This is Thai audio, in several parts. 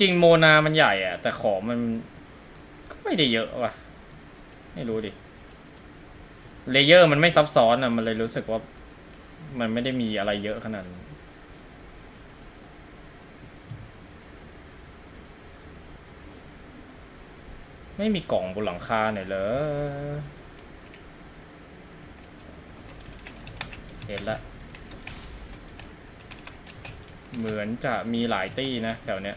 จริงโมนามันใหญ่อะแต่ของมันก็ไม่ได้เยอะว่ะ ไม่รู้ดิ เลเยอร์มันไม่ซับซ้อนอะมันเลยรู้สึกว่า มันไม่ได้มีอะไรเยอะขนาดนั้นไม่มีกล่องบนหลังคาหน่อยเหรอเห็นละ เหมือนจะมีหลายตี้นะแถวเนี้ย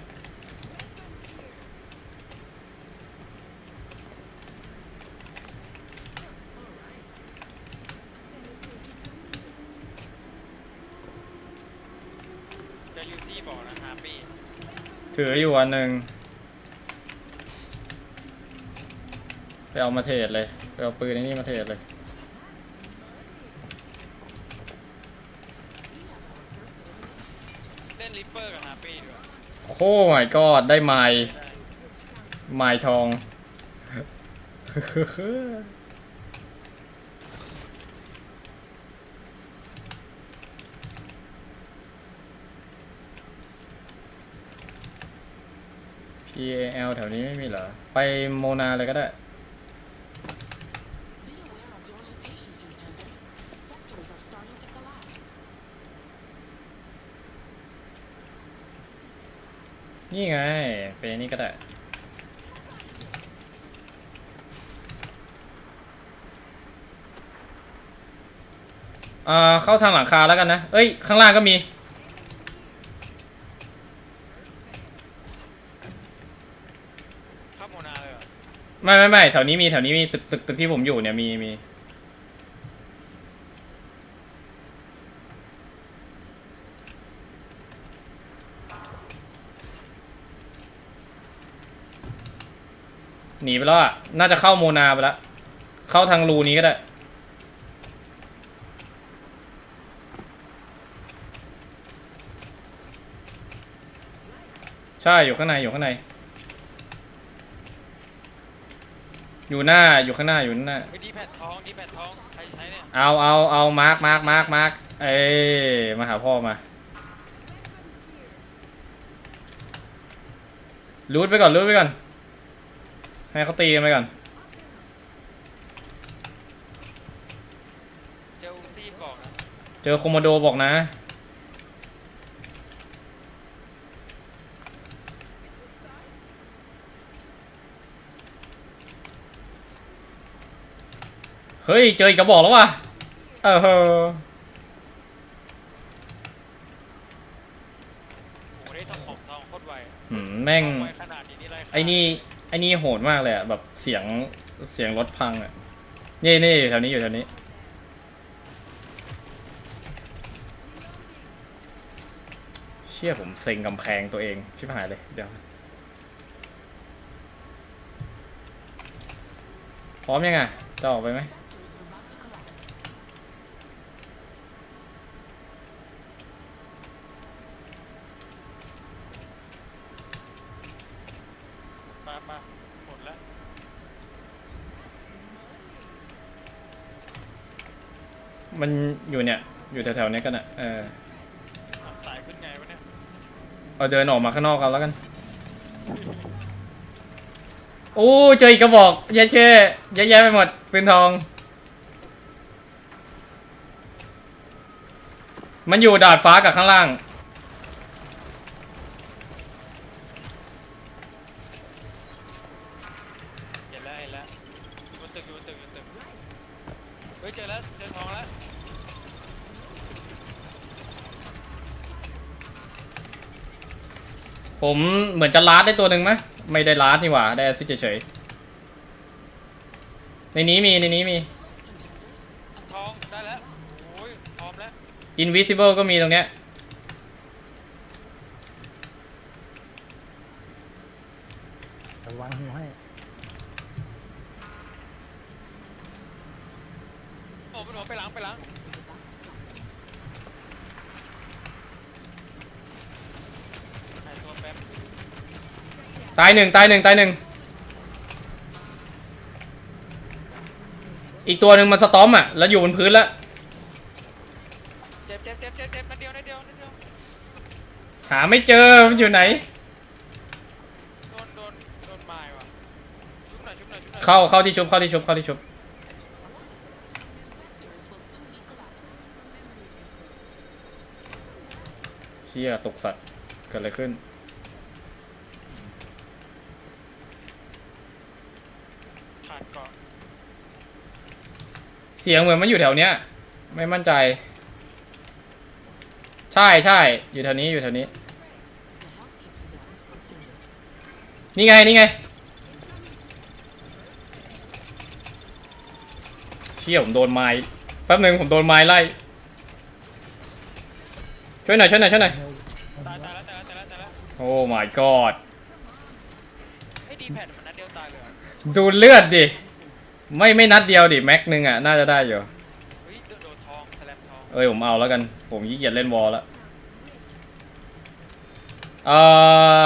เจะยูซี่บอกนะฮาปี้ ถืออยู่อันหนึ่งไปเอามาเทรดเลยไปเอาปืนไอ้นี่มาเทรดเลยเล่นริปเปอร์กับฮาปี้ดีกว่าโอ้ my god ได้ไม้ได้ไม้ทอง P A L แถวนี้ไม่มีเหรอ ไปโมนาเลยก็ได้ นี่ไง ไปนี่ก็ได้ อ่า เข้าทางหลังคาแล้วกันนะ เอ้ย ข้างล่างก็มีนาเลยเหรอ ไม่ไม่ไม่แถวนี้มีแถวนี้มีตึกตึกตึกที่ผมอยู่เนี่ยมีมีหนีไปแล้วอะ น่าจะเข้าโมนาไปแล้ว เข้าทางรูนี้ก็ได้ ใช่ อยู่ข้างใน อยู่ข้างใน อยู่หน้าอยู่ข้างหน้าอยู่ข้างหน้า ไปดีแพดทองดีแพดทองใครใช้เนี่ยเอาเอาเอามาร์กมาร์กมาร์กมาร์กเอ้ยมาหาพ่อมารูดไปก่อนรูดไปก่อน ให้เขาตีกันไปก่อน เจออูซี่บอกนะเจอโคโมโดบอกนะ เฮ้ย เจออีกกระบอกแล้วว่ะ เออโอ้โหได้ทองของทองโคตรไวหืมแม่งทองไวขนาดนี้นี่ไรไอ้นี่ไอ้นี่โหดมากเลยอะแบบเสียงเสียงรถพังอะนี่นี่อยู่แถวนี้อยู่แถวนี้ เชี่ยผมเซ็งกำแพงตัวเอง ชิบหายเลย เดี๋ยว พร้อมยังไงจะออกไปไหม Sectors are about to collapse. มามาหมดแล้ว มันอยู่เนี่ย อยู่แถวๆเนี้ยกันอะเอออะสายขึ้นไงวะเนี่ยเอาเดินออกมาข้างนอกกันแล้วกัน โอ้เจออีกกระบอกเยอะเช่เยอะแยะไปหมดปืนทอง มันอยู่ดาดฟ้ากับข้างล่าง ผมเหมือนจะลาดได้ตัวหนึ่งไหมไม่ได้ลาดนี่หว่า ได้แอสซิดเฉยๆในนี้มีในนี้มี Contenders, a ทองได้แล้วโอ้ยพร้อมแล้ว invisible ก็มีตรงเนี้ย ตายหนึ่งตายหนึ่งตายหนึ่งอีกตัวหนึ่งมันสตอมอะ แล้วอยู่บนพื้นแล้วเจ็บเจ็บเจ็บเจ็บเจ็บมาเดียวนิเดียวนิเดียวหาไม่เจอมันอยู่ไหน โดนโดนโดนไม้หน่อเข้าเข้าที่ชุบเข้าที่ชุบเข้าที่ชุบเฮียตกสัตว์เกิดอะไรขึ้น ขาดเกาะเสียงเหมือนมันอยู่แถวเนี้ย ไม่มั่นใจ ใช่ใช่อยู่แถวนี้อยู่แถวนี้ The health kit event is ended. นี่ไงนี่ไงเชี่ยผมโดนไม้แป๊บหนึ่งผมโดนไม้ไล่ช่วยหน่อยช่วยหน่อยช่วยหน่อยตายตายแล้วตายแล้วตายแล้วตายแล้วโอ้ my god ไอ้ดีแพดมันนัดเดียวตายเลยเหรอ ดูเลือดดิ ไม่ไม่นัดเดียวดิแม็กหนึ่งอะ น่าจะได้อยู่เฮ้ยโดนโดนทองแสลมทองเอ้ยผมเอาแล้วกัน ผมขี้เกียจเล่นวอลแล้วเอ่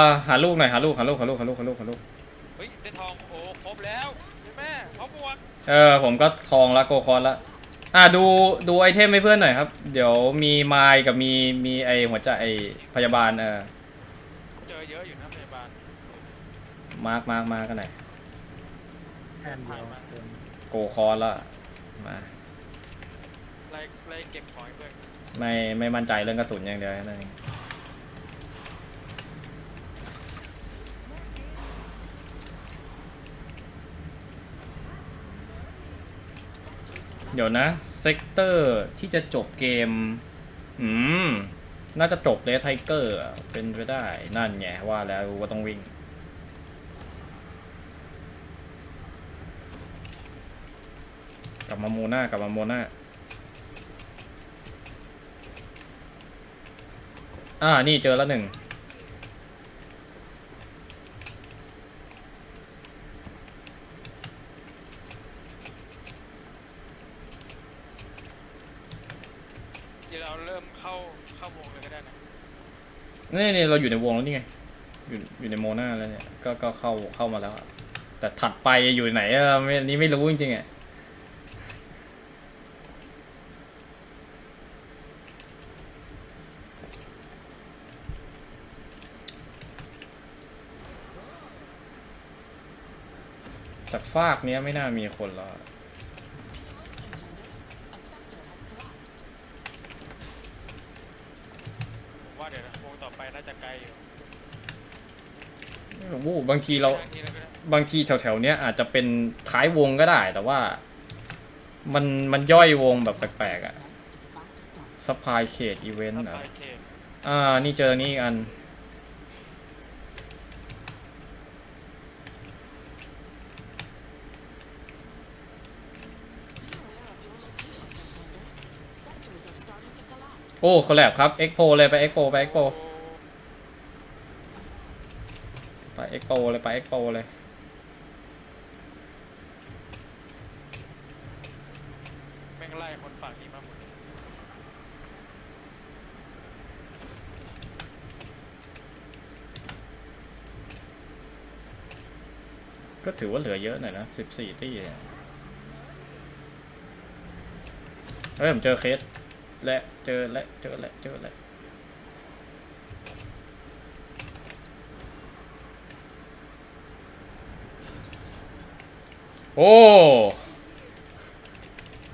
อหาลูกหน่อยหาลูกหาลูกหาลูกหาลูกหาลูกหาลูกเฮ้ยได้ทองโอ้ครบแล้วเห็นแม่เขาบวกเออผมก็ทองละโกคอนละอะดูดูไอเทมให้เพื่อนหน่อยครับ เดี๋ยวมีไมล์กับมีมีไอหัวใจไอพยาบาลเออเจอเยอะอยู่นะพยาบาลมาร์กมาร์กมาร์กกันหน่อย แค่เดียวเกินโกคอนละมาไล่ไล่เก็บของให้เพื่อนไม่ไม่มั่นใจเรื่องกระสุนอย่างเดียวแค่นั่นเองเดี๋ยวนะ เซกเตอร์ที่จะจบเกม อืม น่าจะจบเลสไทเกอร์เป็นไปได้ นั่นไงว่าแล้วว่าต้องวิ่ง ลับมาโมนากลับมาโมนาอ่า นี่เจอแล้วหนึ่ง เดี๋ยวเราเริ่มเข้าเข้าวงเลยก็ได้นะนี่นี่เราอยู่ในวงแล้วนี่ไง อยู่อยู่ในโมนาแล้วเนี่ย ก็ก็เข้าเข้ามาแล้วอะแต่ถัดไปอยู่ไหนอะไม่อันนี้ไม่รู้จริงๆอะ แต่ฟากเนี้ยไม่น่ามีคนแล้วอะ Contenders, a sector has collapsed. ผมว่าเดี๋ยวนะวงต่อไปน่าจะไกลอยู่ไม่รู้บางทีเราบางทีเราก็ได้บางทีแถวๆเนี้ยอาจจะเป็นท้ายวงก็ได้ แต่ว่า มันมันย่อยวงแบบแปลกๆอะ Event is about to start. ซัพพลายเขตอีเวนต์ถ้าอะไปเขตอ่า นี่เจอนี่อีกอัน โอ้คอลแลบครับเอ็กโปเลยไปเอ็กโปไปเอ็กโปไปเอ็กโปเลยไปเอ็กโปเลยแม่งไล่คนฝั่งนี้มาหมดเลยก็ถือว่าเหลือเยอะหน่อยนะสิบสี่ที่เนี่ยเฮ้ยผมเจอเคส และเจอและเจอและเจอและโอ้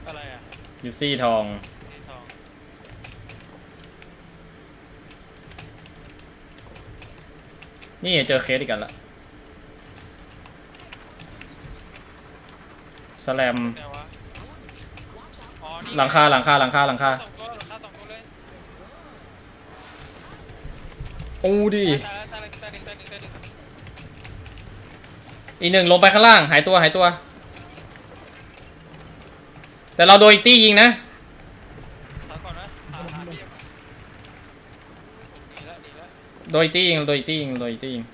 อะไรอะยูซี่ทองสีทองนี่เจอเคสอีกกันละสแลมแต่ว่าอ๋อนี่หลังคาหลังคาหลังคาหลังคาสองตั นึ่งอีกหนึ่งลงไปข้างล่าง หายตัวหายตัว แต่เราโดนอีกตี้ยิงนะโดนอีกตี้ยิงโดนอีกตี้ยิงโดนอีกตี้ยิง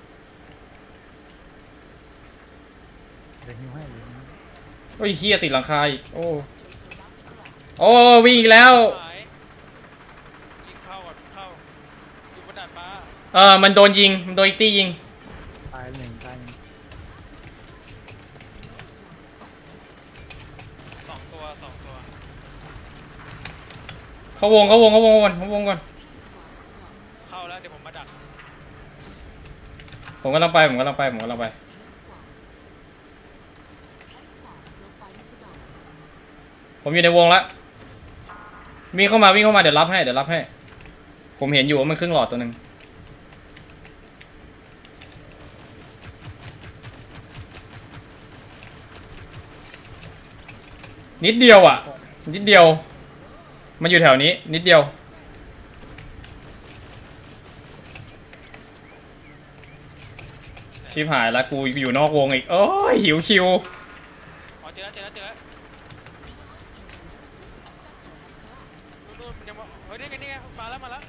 เฮ้ยวหิวให้โอ้ยเฮียติดหลังคาอีกโอ้โอ้วิ่งอีกแล้ว หายยิงเข้าก่อนเข้าอยู่บนดาดฟ้า เออมันโดนยิง มันโดนอีกตี้ยิง ตายหนึ่งตายหนึ่งสองตัวสองตัวเข้าวงเข้าวงเข้าวงก่อนเข้าวงก่อน เข้าแล้วเดี๋ยวผมมาดักผมกำลังไป ผมกำลังไป ผมกำลังไป Ten squads. ผมอยู่ในวงแล้ววิ่งเข้ามาวิ่งเข้ามาเดี๋ยวรับให้เดี๋ยวรับให้ ผมเห็นอยู่ว่ามันครึ่งหลอดตัวหนึ่ง นิดเดียวอะ นิดเดียว มันอยู่แถวนี้ นิดเดียว ชิบหายแล้วกูอยู่นอกวงอีกโอ้ยหิวคิวอ๋อเจอแล้วเจอแล้วเจอแล้ว Contenders, a sector has collapsed. นู่นๆมันยังมาเฮ้ยนี่ไงนี่ไงมาแล้วมาแล้ว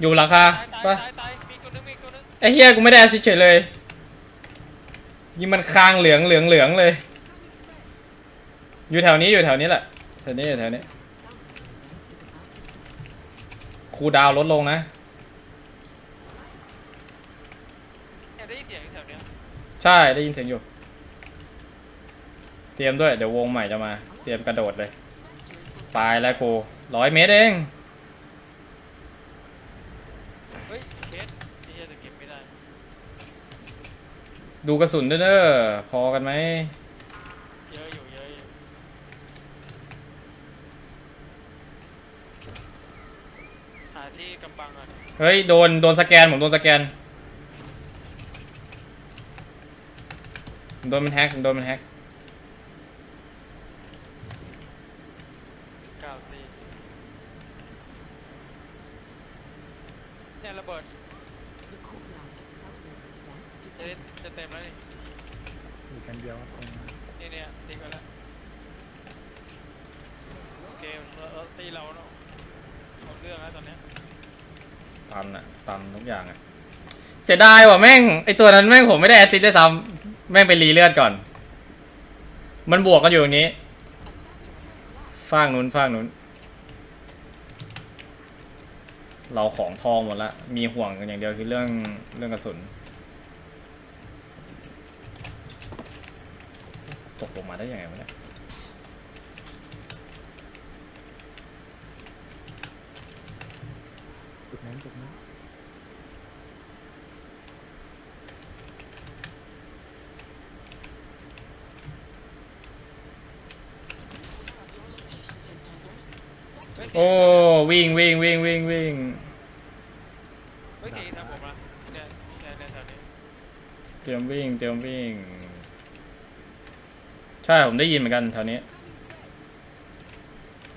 อยู่หลังคาตายตายปะตายตายมีตัวนึงมีตัวนึงไอ้เฮียกูไม่ได้แอสซิสต์เฉยเลย ยิงมันคางเหลืองเหลืองเหลืองเลย อยู่แถวนี้อยู่แถวนี้แหละแถวนี้อยู่แถวนี้ Sound movement is about to start. คูลดาวน์ลดลงนะเนี่ยได้ยินเสียงแถวเนี้ยใช่ได้ยินเสียงอยู่ เตรียมด้วยเดี๋ยววงใหม่จะมา เตรียมกระโดดเลย Sectors will ตายแล้วกูร้อยเมตรเองเฮ้ยเคสที่จะเก็บไม่ได้ ดูกระสุนด้วยเด้อพอกันไหม เยอะอยู่เยอะอยู่หาที่ กำบังอะเฮ้ยโดนโดนสแกนผมโดนสแกนโดนมันแฮกผมโดนมันแฮกเก้าตีเนี่ยระเบิด The cooldown accelerator event is จะได้ ending. จะเต็มแล้วนี่อยู่กันเดียวครับตรงนั้นนี่เนี่ยทิ้งไปแล้วโอเคเราเราตีเราเนาะเอาเรื่องแล้วตอนเนี้ย ตันอะตันทุกอย่างอะเสียดายว่ะแม่งไอตัวนั้นแม่งผมไม่ได้แอสซิสต์ด้วยซ้ำแม่งไปรีเลือดก่อน มันบวกกันอยู่ตรงนี้ฟางนู้นฟางนู้น เราของทองหมดละมีห่วงกันอย่างเดียวคือเรื่องเรื่องกระสุน ตกลงมาได้ยังไงวะเนี่ย จุดนั้นจุดนั้น Location contenders. Sectors โอ้วิ่งวิ่งวิ่งวิ่งวิ่งเฮ้ยทีทำผมละเนี่ยเนี่ยเนี่ยแถวนี้เตรียมวิ่งเตรียมวิ่ง ใช่ผมได้ยินเหมือนกันแถวนี้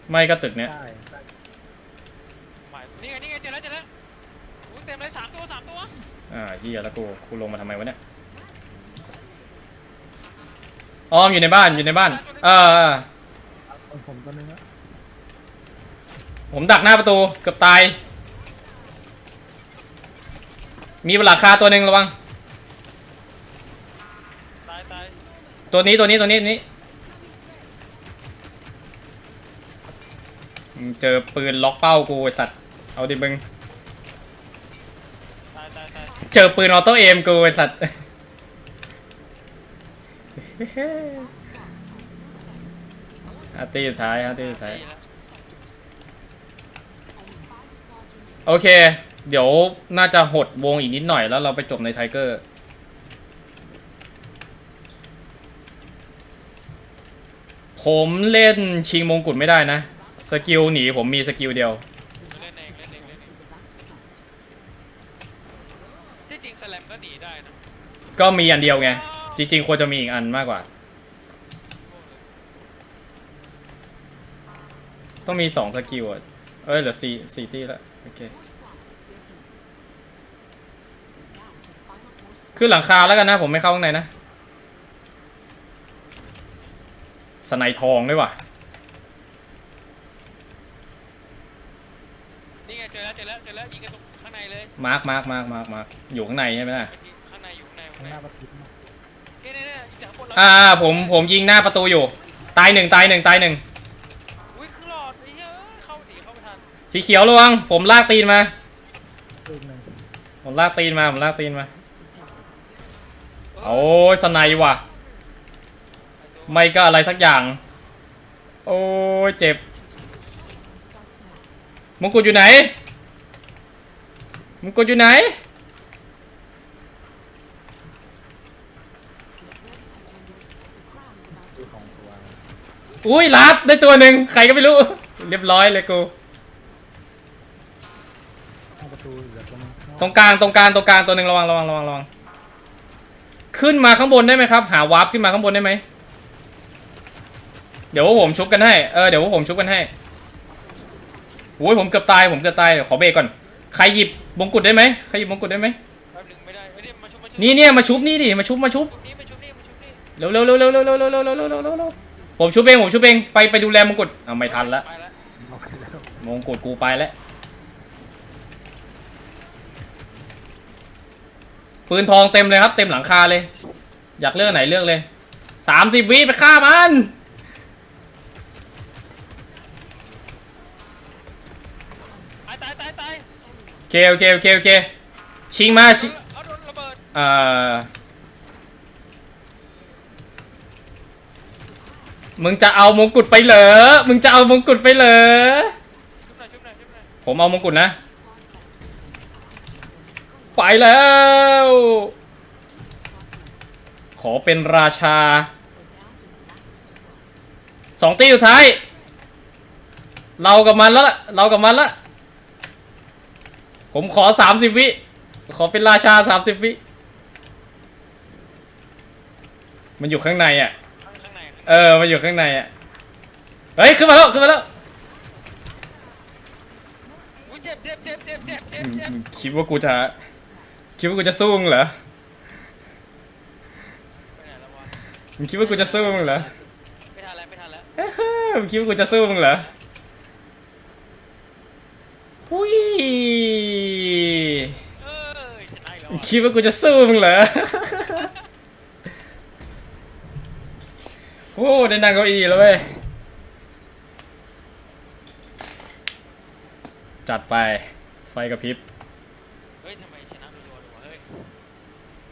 ไม่ก็ตึกเนี้ย ใช่หมายนี่ไงนี่ไงเจอแล้วเจอแล้วโอ้เต็มเลยสามตัวสามตัวอ่าเฮียแล้วกูกูลงมาทำไมวะเนี่ยอ๋อมอยู่ในบ้านอยู่ในบ้าน เออเออผมตัวนึงอะ ผมดักหน้าประตูเกือบตาย มีบนหลังคาตัวหนึ่งระวัง ตายตายตัวนี้ตัวนี้ตัวนี้ตัวนี้มึงเจอปืนล็อกเป้ากูไอสัตว์ เอาดิมึง ตายตายตายเจอปืนออโต้เอมกูไอสัตว์ อาร์ตี้สุดท้ายอาร์ตี้สุดท้ายตีแล้ว โอเค เดี๋ยวน่าจะหดวงอีกนิดหน่อยแล้วเราไปจบในไทเกอร์ ผมเล่นชิงมงกุฎไม่ได้นะ สกิลหนีผมมีสกิลเดียว เล่นเองเล่นเองเล่นเอง Is about to start. ที่จริงสแลมก็หนีได้นะก็มีอันเดียวไง จริง ๆ ควรจะมีอีกอันมากกว่า ต้องมีสองสกิลอะเอ้ยเหลือสี่สี่ตีแล้วโอ เค Four squads still in. Down to the final four squads. ขึ้นหลังคาแล้วกันนะ ผมไม่เข้าข้างในนะ สไนทองด้วยว่ะ นี่ไงเจอแล้วเจอแล้วเจอแล้วยิงกันตรงข้างในเลยมาร์คมาร์คมาร์คมาร์คมาร์คอยู่ข้างในใช่ไหมล่ะเมื่อกี้ข้างในอยู่ข้างในข้าข้างงในหน้าประตูนะนี่นี่นี่จากคนเราอ่าผมผมยิงหน้าประตูอยู่ ตายหนึ่งตายหนึ่งตายหนึ่ง สีเขียวระวัง ผมลากตีนมา ผมลากตีนมา ผมลากตีนมา โอ้ยสไนว่ะ ไม่ก็อะไรสักอย่าง โอ้ยเจ็บ มงกุฎอยู่ไหน มงกุฎอยู่ไหน อุ้ยลัดได้ตัวหนึ่งใครก็ไม่รู้ เรียบร้อยเลยกู เข้าประตูเหลือ ตัวนึงตรงกลางตรงกลางตรงกลางตัวหนึ่งระวังระวังระวังระวังขึ้นมาข้างบนได้ไหมครับ หาวาร์ปขึ้นมาข้างบนได้ไหมเดี๋ยวพวกผมชุบกันให้เออเดี๋ยวพวกผมชุบกันให้โอ้ยผมเกือบตายผมเกือบตายเดี๋ยวขอเบรกก่อนใครหยิบมงกุฎได้ไหมใครหยิบมงกุฎได้ไหมแป๊บหนึงไม่ได้เอ้ยนี่มาชุบมาชุบนี่เนี่ยมาชุบนี่ดิมาชุบมาชุบชุบนี่มาชุบนี่มาชุบนี่เร็วเร็วเร็วเร็วเร็วเร็วเร็วเร็วเร็วเร็วเร็วเร็วเร็วผมชุบเองผมชุบเองไปไปดูแลมงกุฎเอาไม่ทันละไปแล้วเอาไปแล้วมงกุฎกูไปแล้ว ปืนทองเต็มเลยครับ เต็มหลังคาเลย อยากเลือกไหนเลือกเลยสามสิบวิไปฆ่ามันตายตายตายตายโอเคโอเคโอเคโอเคชิงมาชิงเอาโดนระเบิดเอ่อมึงจะเอามงกุฎไปเหรอมึงจะเอามงกุฎไปเหรอชุบหน่อยชุบหน่อยชุบหน่อยผมเอามงกุฎนะ ไปแล้ว ขอเป็นราชาสองตีสุดท้าย เรากับมันแล้วล่ะ เรากับมันละผมขอสามสิบวิ ขอเป็นราชาสามสิบวิ มันอยู่ข้างในอะข้างข้างในข้างในเออ มันอยู่ข้างในอะ เฮ้ย ขึ้นมาแล้ว ขึ้นมาแล้วอุ้ยเจ็บเจ็บเจ็บเจ็บเจ็บเจ็บมึงเจ็บมึงคิดว่ากูจะ คิดว่ากูจะสู้มึงเหรอไปไหนแล้ววะมึงคิดว่ากูจะสู้มึงเหรอไม่ทันแล้วไม่ทันแล้วเอ้อมึงคิดว่ากูจะสู้มึงเหรอหุยเอ้ยชนะอีกแล้วมึงอะคิดว่ากูจะสู้มึงเหรอ โอ้ได้นั่งเก้าอี้แล้วเว้ย จัดไป ไฟกระพริบ